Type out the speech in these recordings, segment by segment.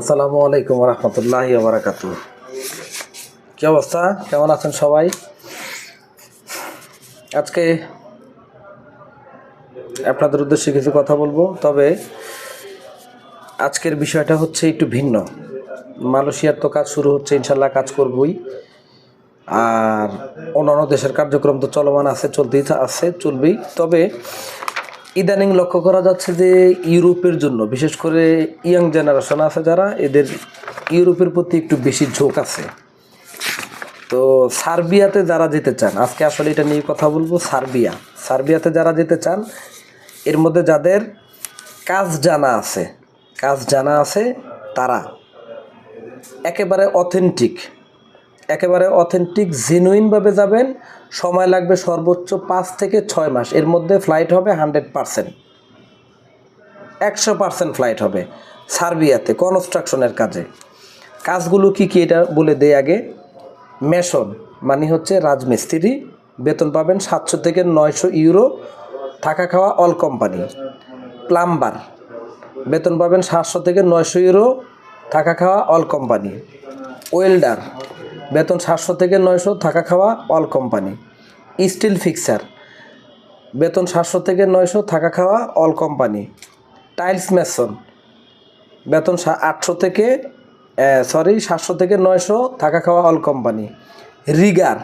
আসসালামু আলাইকুম রহমতুল্লাহ বারাকাতু কি অবস্থা? কেমন আছেন সবাই? আজকে আপনাদের উদ্দেশ্যে কিছু কথা বলব, তবে আজকের বিষয়টা হচ্ছে একটু ভিন্ন। মালয়েশিয়ার তো কাজ শুরু হচ্ছে ইনশাল্লাহ কাজ করবই। আর অন্যান্য দেশের কার্যক্রম তো চলমান আছে, চলতেই আছে, চলবেই। তবে ইদানিং লক্ষ্য করা যাচ্ছে যে ইউরোপের জন্য, বিশেষ করে ইয়াং জেনারেশন আছে যারা, এদের ইউরোপের প্রতি একটু বেশি ঝোঁক আছে। তো সার্বিয়াতে যারা যেতে চান, আজকে আসলে এটা নিয়ে কথা বলব, সার্বিয়া। সার্বিয়াতে যারা যেতে চান, এর মধ্যে যাদের কাজ জানা আছে, কাজ জানা আছে তারা একেবারে অথেন্টিক একেবারে অথেন্টিক জেনুইনভাবে যাবেন। সময় লাগবে সর্বোচ্চ পাঁচ থেকে ছয় মাস। এর মধ্যে ফ্লাইট হবে হান্ড্রেড পারসেন্ট একশো পারসেন্ট ফ্লাইট হবে সার্বিয়াতে কনস্ট্রাকশনের কাজে। কাজগুলো কি কি এটা বলে দেয় আগে? মেশন মানে হচ্ছে রাজমিস্ত্রি। বেতন পাবেন সাতশো থেকে নয়শো ইউরো। থাকা খাওয়া অল কোম্পানি প্লাম্বার, বেতন পাবেন সাতশো থেকে নয়শো ইউরো। থাকা খাওয়া অল কোম্পানি ওয়েল্ডার বেতন সাতশো থেকে নয়শো, থাকা খাওয়া অল কোম্পানি স্টিল ফিক্সার বেতন সাতশো থেকে নয়শো, থাকা খাওয়া অল কোম্পানি টাইলস মেসন বেতন আটশো থেকে সরি সাতশো থেকে নয়শো, থাকা খাওয়া অল কোম্পানি রিগার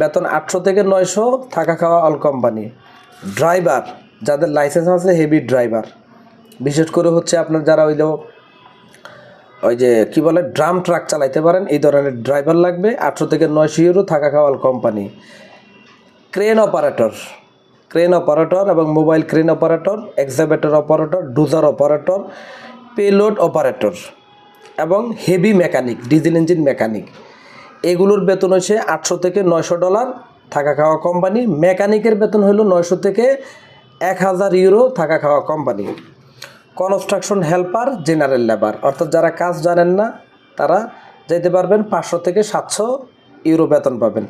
বেতন আটশো থেকে নয়শো, থাকা খাওয়া অল কোম্পানি ড্রাইভার যাদের লাইসেন্স আছে হেভি ড্রাইভার বিশেষ করে হচ্ছে আপনার যারা হইল ওই যে কি বলে, ড্রাম ট্রাক চালাইতে পারেন, এই ধরনের ড্রাইভার লাগবে। আটশো থেকে নয়শো ইউরো থাকা খাওয়া all company crane operator crane operator এবং mobile crane operator excavator operator dozer operator payload operator এবং heavy mechanic diesel engine mechanic এগুলোর বেতন হচ্ছে আটশো থেকে নয়শো ডলার থাকা খাওয়া কোম্পানি মেকানিকের বেতন হলো নয়শো থেকে এক হাজার ইউরো থাকা খাওয়া company construction helper, general labour. অর্থাৎ যারা কাজ জানেন না, তারা যেতে পারবেন পাঁচশো থেকে সাতশো ইউরো বেতন পাবেন।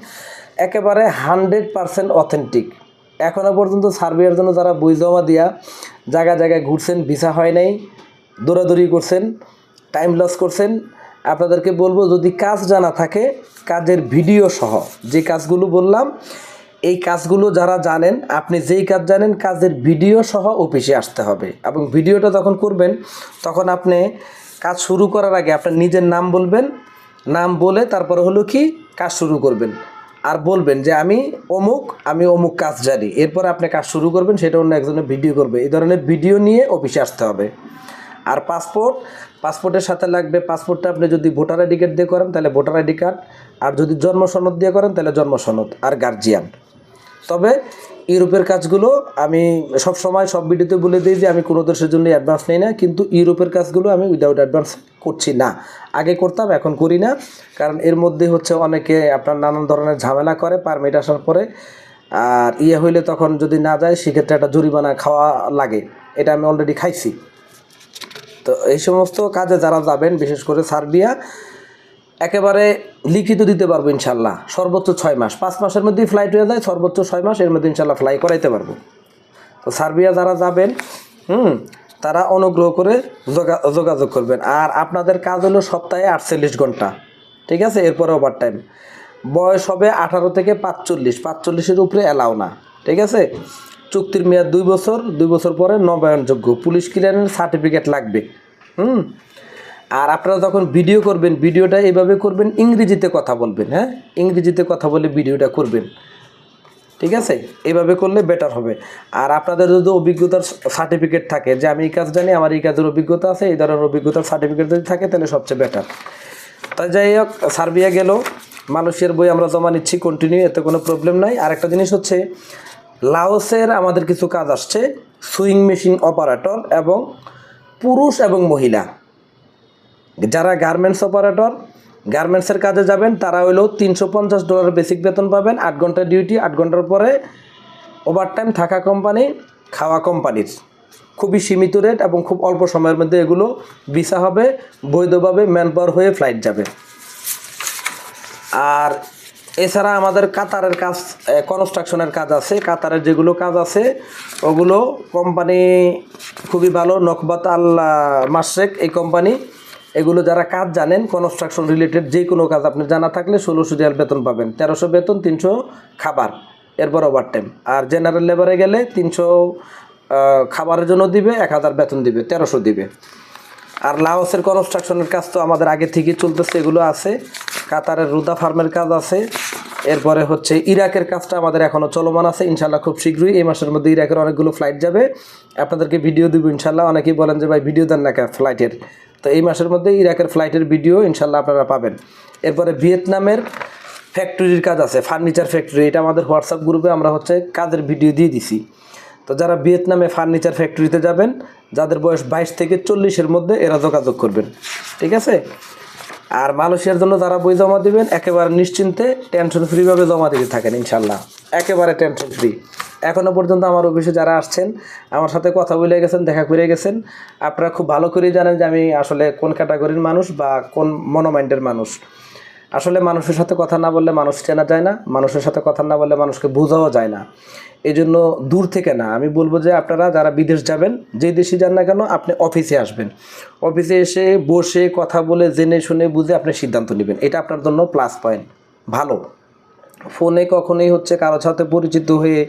একেবারে হান্ড্রেড পারসেন্ট অথেন্টিক। এখনও পর্যন্ত সার্বিয়ার জন্য যারা বই জমা দিয়া জায়গায় জায়গায় ঘুরছেন, ভিসা হয় নাই, দৌড়াদৌড়ি করছেন, টাইম লস করছেন, আপনাদেরকে বলব যদি কাজ জানা থাকে, কাজের ভিডিও সহ, যে কাজগুলো বললাম এই কাজগুলো যারা জানেন, আপনি যেই কাজ জানেন, কাজের ভিডিও সহ অফিসে আসতে হবে। এবং ভিডিওটা যখন করবেন, তখন আপনি কাজ শুরু করার আগে আপনার নিজের নাম বলবেন। নাম বলে তারপরে হলো কি, কাজ শুরু করবেন। আর বলবেন যে, আমি অমুক আমি অমুক কাজ জানি। এরপর আপনি কাজ শুরু করবেন, সেটা অন্য একজনের ভিডিও করবে। এই ধরনের ভিডিও নিয়ে অফিসে আসতে হবে। আর পাসপোর্ট, পাসপোর্টের সাথে লাগবে পাসপোর্টটা আপনি যদি ভোটার আইডি কার্ড দিয়ে করেন, তাহলে ভোটার আইডি কার্ড। আর যদি জন্ম সনদ দিয়ে করেন, তাহলে জন্ম সনদ আর গার্জিয়ান। তবে ইউরোপের কাজগুলো আমি সব সময় সব ভিডিওতে বলে দিই যে আমি কোনো দেশের জন্য অ্যাডভান্স নেই না, কিন্তু ইউরোপের কাজগুলো আমি উইদাউট অ্যাডভান্স করছি না। আগে করতাম, এখন করি না। কারণ এর মধ্যে হচ্ছে অনেকে আপনার নানান ধরনের ঝামেলা করে পারমিট আসার পরে। আর ইয়ে হইলে তখন যদি না যায়, সেক্ষেত্রে একটা জরিমানা খাওয়া লাগে। এটা আমি অলরেডি খাইছি। তো এই সমস্ত কাজে যারা যাবেন, বিশেষ করে সার্বিয়া একেবারে লিখিত দিতে পারব ইনশাল্লাহ, সর্বোচ্চ ছয় মাস। পাঁচ মাসের মধ্যেই ফ্লাইট হয়ে যায়, সর্বোচ্চ ছয় মাস, এর মধ্যে ইনশাল্লাহ ফ্লাই করাইতে পারব। তো সার্বিয়া যারা যাবেন, হুম, তারা অনুগ্রহ করে যোগা- যোগাযোগ করবেন। আর আপনাদের কাজ হলো সপ্তাহে আটচল্লিশ ঘণ্টা, ঠিক আছে? এরপরে ওভার টাইম বয়স হবে আঠারো থেকে পাঁচচল্লিশ। পাঁচচল্লিশের উপরে অ্যালাও না, ঠিক আছে? চুক্তির মেয়াদ দুই বছর দুই বছর পরে নবায়নযোগ্য। পুলিশ ক্লিয়ারেন্স সার্টিফিকেট লাগবে, হুম? আর আপনারা যখন ভিডিও করবেন, ভিডিওটা এইভাবে করবেন, ইংরেজিতে কথা বলবেন হ্যাঁ? ইংরেজিতে কথা বলে ভিডিওটা করবেন। ঠিক আছে? এইভাবে করলে বেটার হবে। আর আপনাদের যদি অভিজ্ঞতার সার্টিফিকেট থাকে, যে আমি এই কাজ জানি, আমার এই কাজের অভিজ্ঞতা আছে, এই ধরনের অভিজ্ঞতার সার্টিফিকেট যদি থাকে, তাহলে সবচেয়ে বেটার তাই যাই হোক, সার্বিয়া গেল। মালয়েশিয়ার বই আমরা জমা নিচ্ছি কন্টিনিউ এতে কোনো প্রবলেম নাই। আর একটা জিনিস হচ্ছে, লাওসের আমাদের কিছু কাজ আসছে সুইং মেশিন অপারেটর এবং পুরুষ এবং মহিলা। যারা গার্মেন্টস অপারেটর গার্মেন্টসের কাজে যাবেন, তারা হইলেও তিনশো পঞ্চাশ ডলার বেসিক বেতন পাবেন, আট ঘণ্টা ডিউটি আট ঘণ্টার পরে ওভারটাইম থাকা কোম্পানি খাওয়া কোম্পানির খুবই সীমিত রেট এবং খুব অল্প সময়ের মধ্যে এগুলো ভিসা হবে, বৈধভাবে ম্যান পাওয়ার হয়ে ফ্লাইট যাবে। আর এছাড়া আমাদের কাতারের কাজ কনস্ট্রাকশনের কাজ আছে, কাতারের যেগুলো কাজ আছে, ওগুলো কোম্পানি খুবই ভালো নকবাত আল মাসেক এই কোম্পানি এগুলো যারা কাজ জানেন কনস্ট্রাকশন রিলেটেড যে কোনো কাজ আপনি জানা থাকলে ষোলোশো রিয়াল বেতন পাবেন। তেরোশো বেতন, তিনশো খাবার, এরপর ওভার টাইম আর জেনারেল লেবারে গেলে তিনশো খাবারের জন্য দিবে, এক হাজার বেতন দিবে, তেরোশো দিবে। আর লাওসের কনস্ট্রাকশনের কাজ তো আমাদের আগে থেকেই চলতেছে, এগুলো আছে। কাতারের রুদা ফার্মের কাজ আছে। এরপরে হচ্ছে ইরাকের কাজটা আমাদের এখনও চলমান আছে ইনশাল্লাহ খুব শীঘ্রই। এই মাসের মধ্যে ইরাকের অনেকগুলো ফ্লাইট যাবে। আপনাদেরকে ভিডিও দিব ইনশাল্লাহ অনেকেই বলেন যে, ভাই ভিডিও দেন না ফ্লাইটের তো এই মাসের মধ্যে ইরাকের ফ্লাইটের ভিডিও ইনশাল্লাহ আপনারা পাবেন। এরপরে ভিয়েতনামের ফ্যাক্টরির কাজ আছে, ফার্নিচার ফ্যাক্টরি, এটা আমাদের হোয়াটসঅ্যাপ গ্রুপে আমরা হচ্ছে কাজের ভিডিও দিয়ে দিছি। তো যারা ভিয়েতনামে ফার্নিচার ফ্যাক্টরিতে যাবেন, যাদের বয়স বাইশ থেকে চল্লিশের মধ্যে এরা যোগাযোগ করবেন, ঠিক আছে? আর মালয়েশিয়ার জন্য যারা বই জমা দিবেন, একেবারে নিশ্চিন্তে টেনশন ফ্রিভাবে জমা দিতে থাকেন ইনশাল্লাহ একেবারে টেনশন ফ্রি এখনও পর্যন্ত আমার অফিসে যারা আসছেন, আমার সাথে কথা বলে গেছেন, দেখা করে গেছেন, আপনারা খুব ভালো করেই জানেন যে আমি আসলে কোন ক্যাটাগরির মানুষ বা কোন মনোমাইন্ডের মানুষ। আসলে মানুষের সাথে কথা না বললে মানুষ চেনা যায় না, মানুষের সাথে কথা না বললে মানুষকে বোঝাও যায় না। এই জন্য দূর থেকে না, আমি বলব যে আপনারা যারা বিদেশ যাবেন, যে দেশে যান না কেন, আপনি অফিসে আসবেন। অফিসে এসে বসে কথা বলে, জেনে শুনে বুঝে আপনি সিদ্ধান্ত নেবেন। এটা আপনার জন্য প্লাস পয়েন্ট ভালো। ফোনে কখনোই হচ্ছে কারোর সাথে পরিচিত হয়ে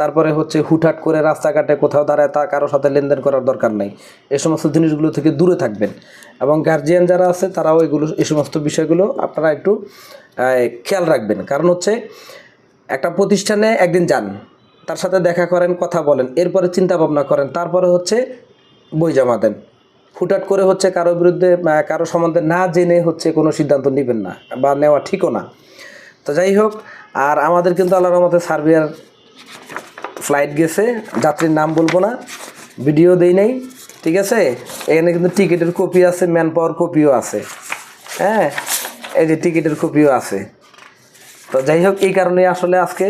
তারপরে হচ্ছে হুটহাট করে রাস্তাঘাটে কোথাও দাঁড়ায় তা কারোর সাথে লেনদেন করার দরকার নেই। এ সমস্ত জিনিসগুলো থেকে দূরে থাকবেন এবং গার্জিয়ান যারা আছে তারাও এগুলো এই সমস্ত বিষয়গুলো আপনারা একটু খেয়াল রাখবেন। কারণ হচ্ছে একটা প্রতিষ্ঠানে একদিন যান, তার সাথে দেখা করেন, কথা বলেন, এরপরে চিন্তা ভাবনা করেন, তারপরে হচ্ছে বই জমা দেন। হুটহাট করে হচ্ছে কারও বিরুদ্ধে কারও সম্বন্ধে না জেনে হচ্ছে কোনো সিদ্ধান্ত নেবেন না বা নেওয়া ঠিকও না। তো যাই হোক, আর আমাদের কিন্তু আল্লাহর মতে সার্বিয়ার ফ্লাইট গেছে। যাত্রীর নাম বলব না ভিডিও দেই নাই, ঠিক আছে? এখানে কিন্তু টিকিটের কপি আছে ম্যান পাওয়ার কপিও আছে। হ্যাঁ এই যে টিকিটের কপিও আছে। তো যাই হোক, এই কারণে আসলে আজকে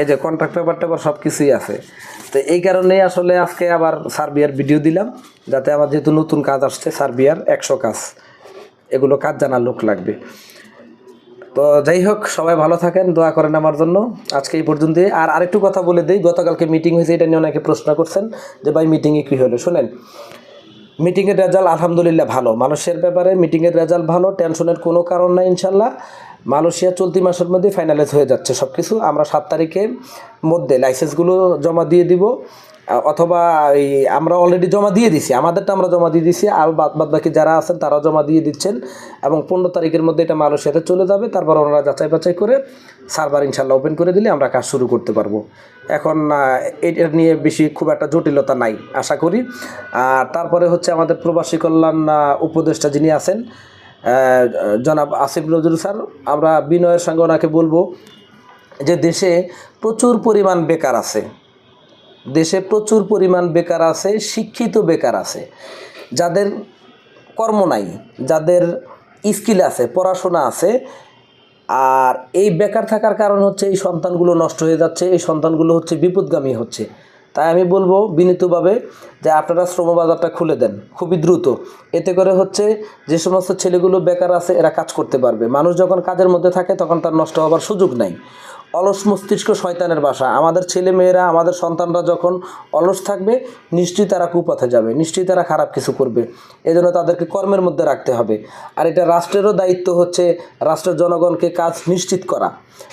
এই যে কন্ট্রাক্ট পেপার টেপার সব কিছুই আছে। তো এই কারণেই আসলে আজকে আবার সার্বিয়ার ভিডিও দিলাম, যাতে আমার যেহেতু নতুন কাজ আসছে, সার্বিয়ার একশো কাজ, এগুলো কাজ জানার লোক লাগবে। তো যাই হোক, সবাই ভালো থাকেন, দোয়া করেন আমার জন্য। আজকে এই পর্যন্ত আর আরেকটু কথা বলে দিই, গতকালকে মিটিং হয়েছে, এটা নিয়ে অনেকে প্রশ্ন করছেন যে, ভাই মিটিংয়ে কী হলো? শোনেন মিটিংয়ের রেজাল্ট আলহামদুলিল্লাহ ভালো। মানুষের ব্যাপারে মিটিংয়ের রেজাল্ট ভালো টেনশনের কোনো কারণ নাই ইনশাল্লাহ মালয়েশিয়া চলতি মাসের মধ্যে ফাইনালাইজ হয়ে যাচ্ছে সব কিছু আমরা সাত তারিখের মধ্যে লাইসেন্সগুলো জমা দিয়ে দিব। অথবা এই আমরা অলরেডি জমা দিয়ে দিছি, আমাদেরটা আমরা জমা দিয়ে দিছি, আর বাদ বাদ বাকি যারা আছেন তারা জমা দিয়ে দিচ্ছেন, এবং পনেরো তারিখের মধ্যে এটা মালয়েশিয়াতে চলে যাবে, তারপর ওনারা যাচাই বাছাই করে সার্ভার ইনশাল্লাহ ওপেন করে দিলে আমরা কাজ শুরু করতে পারব। এখন এটা নিয়ে বেশি খুব একটা জটিলতা নাই, আশা করি। আর তারপরে হচ্ছে আমাদের প্রবাসী কল্যাণ উপদেষ্টা যিনি আছেন জনাব আসিফ নজরুল স্যার, আমরা বিনয়ের সঙ্গে ওনাকে বলব যে দেশে প্রচুর পরিমাণ বেকার আছে। দেশে প্রচুর পরিমাণ বেকার আছে, শিক্ষিত বেকার আছে। যাদের কর্ম নাই, যাদের স্কিল আছে, পড়াশোনা আছে, আর এই বেকার থাকার কারণ হচ্ছে এই সন্তানগুলো নষ্ট হয়ে যাচ্ছে, এই সন্তানগুলো হচ্ছে বিপদগামী হচ্ছে। তাই আমি বলব বিনীতভাবে যে আপনারা শ্রমবাজারটা খুলে দেন, খুবই দ্রুত। এতে করে হচ্ছে যে সমস্ত ছেলেগুলো বেকার আছে, এরা কাজ করতে পারবে। মানুষ যখন কাজের মধ্যে থাকে, তখন তার নষ্ট হবার সুযোগ নাই। অলস মস্তিষ্ক শয়তানের বাসা। আমাদের ছেলে মেয়েরা, আমাদের সন্তানরা যখন অলস থাকবে, নিশ্চয়ই তারা কুপথে যাবে, নিশ্চয়ই তারা খারাপ কিছু করবে। এজন্য তাদেরকে কর্মের মধ্যে রাখতে হবে। আর এটা রাষ্ট্রেরও দায়িত্ব হচ্ছে রাষ্ট্রের জনগণকে কাজ নিশ্চিত করা।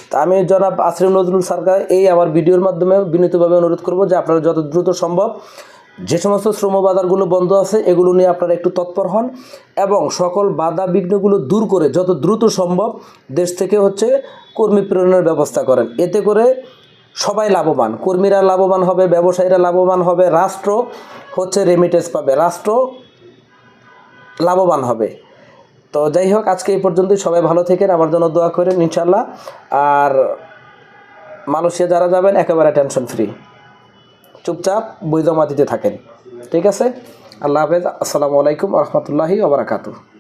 তা আমি জনাব আসরিম নজরুল সরকার এই আমার ভিডিওর মাধ্যমে বিনীতভাবে অনুরোধ করব যে আপনারা যত দ্রুত সম্ভব যে সমস্ত শ্রম বাজারগুলো বন্ধ আছে, এগুলো নিয়ে আপনারা একটু তৎপর হন এবং সকল বাধা বিঘ্নগুলো দূর করে যত দ্রুত সম্ভব দেশ থেকে হচ্ছে কর্মী প্রেরণের ব্যবস্থা করেন। এতে করে সবাই লাভবান। কর্মীরা লাভবান হবে, ব্যবসায়ীরা লাভবান হবে, রাষ্ট্র হচ্ছে রেমিটেন্স পাবে, রাষ্ট্র লাভবান হবে। তো যাই হোক, আজকে এই পর্যন্তই। সবাই ভালো থেকেন, আমার জন্য দোয়া করেন ইনশাল্লাহ আর মালয়েশিয়া যারা যাবেন, একেবারে টেনশন ফ্রি চুপচাপ বই দিতে থাকেন। ঠিক আছে? আল্লাহ হাফেজ। আসসালামু আলাইকুম রহমতুল্লাহি ওবরাকাতু